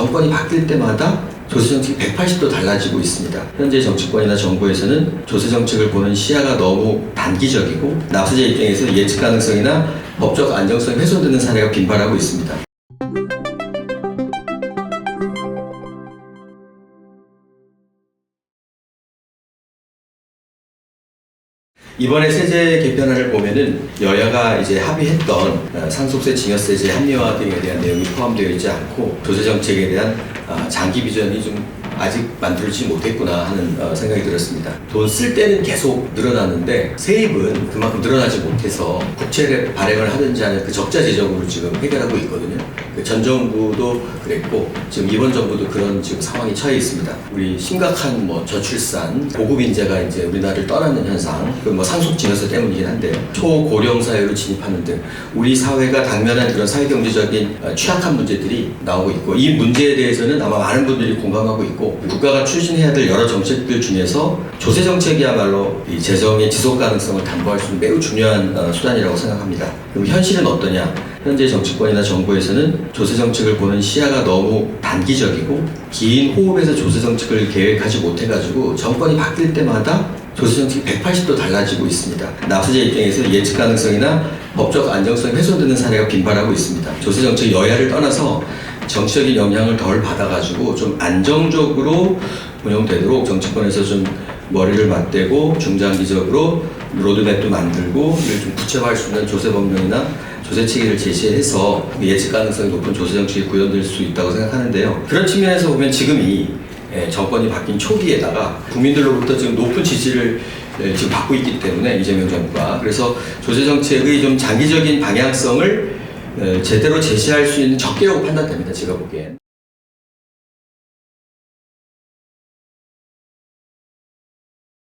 정권이 바뀔 때마다 조세 정책이 180도 달라지고 있습니다. 현재 정치권이나 정부에서는 조세 정책을 보는 시야가 너무 단기적이고 납세자 입장에서 예측 가능성이나 법적 안정성이 훼손되는 사례가 빈발하고 있습니다. 이번에 세제 개편안을 보면은 여야가 이제 합의했던 어, 상속세, 증여세제 합리화 등에 대한 내용이 포함되어 있지 않고 조세 정책에 대한 아, 장기 비전이 좀 아직 만들지 못했구나 하는 어, 생각이 들었습니다. 돈 쓸 때는 계속 늘어나는데 세입은 그만큼 늘어나지 못해서 국채를 발행을 하든지 하는 그 적자 재정으로 지금 해결하고 있거든요. 그 전 정부도 그랬고 지금 이번 정부도 그런 지금 상황이 처해 있습니다. 우리 심각한 뭐 저출산, 고급 인재가 이제 우리나라를 떠나는 현상, 그 뭐 상속 증여세 때문이긴 한데요. 초고령 사회로 진입하는 등 우리 사회가 당면한 그런 사회 경제적인 어, 취약한 문제들이 나오고 있고 이 문제에 대해서는 아마 많은 분들이 공감하고 있고 국가가 추진해야 될 여러 정책들 중에서 조세 정책이야말로 이 재정의 지속 가능성을 담보할 수 있는 매우 중요한 어, 수단이라고 생각합니다. 그럼 현실은 어떠냐? 현재 정치권이나 정부에서는 조세 정책을 보는 시야가 너무 단기적이고 긴 호흡에서 조세 정책을 계획하지 못해가지고 정권이 바뀔 때마다 조세 정책이 180도 달라지고 있습니다. 납세자 입장에서 예측 가능성이나 법적 안정성이 훼손되는 사례가 빈발하고 있습니다. 조세 정책 여야를 떠나서 정치적인 영향을 덜 받아가지고 좀 안정적으로 운영되도록 정치권에서 좀 머리를 맞대고 중장기적으로 로드맵도 만들고 이를 좀 구체화할 수 있는 조세 법령이나 조세 체계를 제시해서 예측 가능성이 높은 조세 정책이 구현될 수 있다고 생각하는데요. 그런 측면에서 보면 지금이 예, 정권이 바뀐 초기에다가 국민들로부터 지금 높은 지지를 예, 지금 받고 있기 때문에 이재명 정부가 그래서 조세 정책의 좀 장기적인 방향성을 예, 제대로 제시할 수 있는 적기라고 판단됩니다. 제가 보기엔.